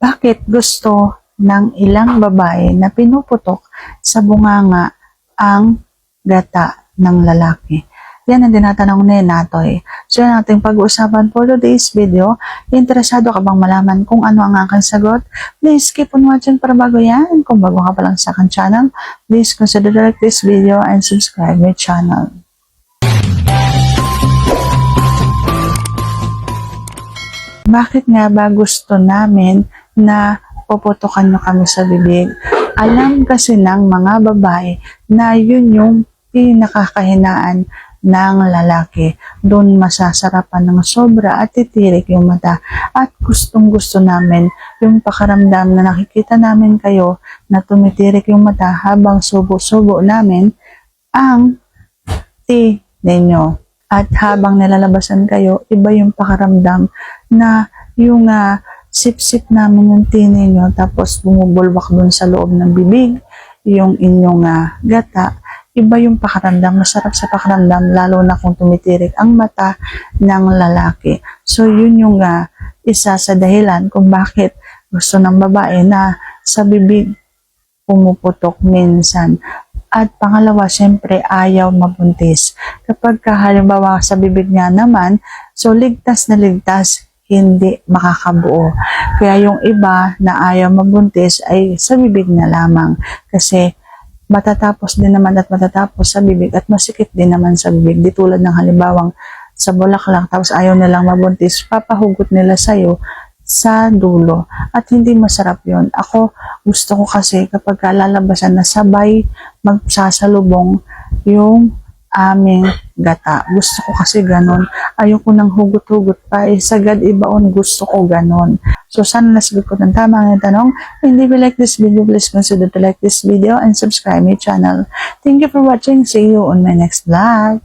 Bakit gusto ng ilang babae na pinuputok sa bunganga ang gata ng lalaki? Yan ang tinatanong ni Natoy. So yan ating pag-uusapan for today's video. Interesado ka bang malaman kung ano ang aking sagot? Please keep on watching para bago yan. Kung bago ka pa lang sa aking channel, please consider to like this video and subscribe my channel. Bakit nga ba gusto namin na puputukan nyo kami sa bibig? Alam kasi ng mga babae na yun yung pinakakahinaan ng lalaki. Doon masasarapan ng sobra at titirik yung mata. At gustong gusto namin yung pakaramdam na nakikita namin kayo na tumitirik yung mata habang subo-subo namin ang ti ninyo. At habang nilalabasan kayo, iba yung pakaramdam na yung ah, sip-sip namin yung ti ninyo tapos bumubulwak dun sa loob ng bibig, yung inyong ah, gata, iba yung pakaramdam, masarap sa pakaramdam lalo na kung tumitirik ang mata ng lalaki. So yun yung ah, isa sa dahilan kung bakit gusto ng babae na sa bibig pumuputok minsan. At pangalawa, syempre, ayaw mabuntis. Kapag ka, halimbawa sa bibig niya naman, so ligtas na ligtas, hindi makakabuo. Kaya yung iba na ayaw mabuntis ay sa bibig na lamang. Kasi matatapos din naman at matatapos sa bibig at masikip din naman sa bibig. Di tulad ng halimbawang sa bulaklak tapos ayaw nilang mabuntis, papahugot nila sa'yo sa dulo. At hindi masarap yon Ako, gusto ko kasi kapag lalabasan na sabay magsasalubong yung aming gata. Gusto ko kasi ganon. Ayoko nang hugot-hugot pa. Eh, sagad ibaon, gusto ko ganon. So, sana nasagot ko ng tama ang tanong. Hindi you like this video, please consider to like this video and subscribe my channel. Thank you for watching. See you on my next vlog.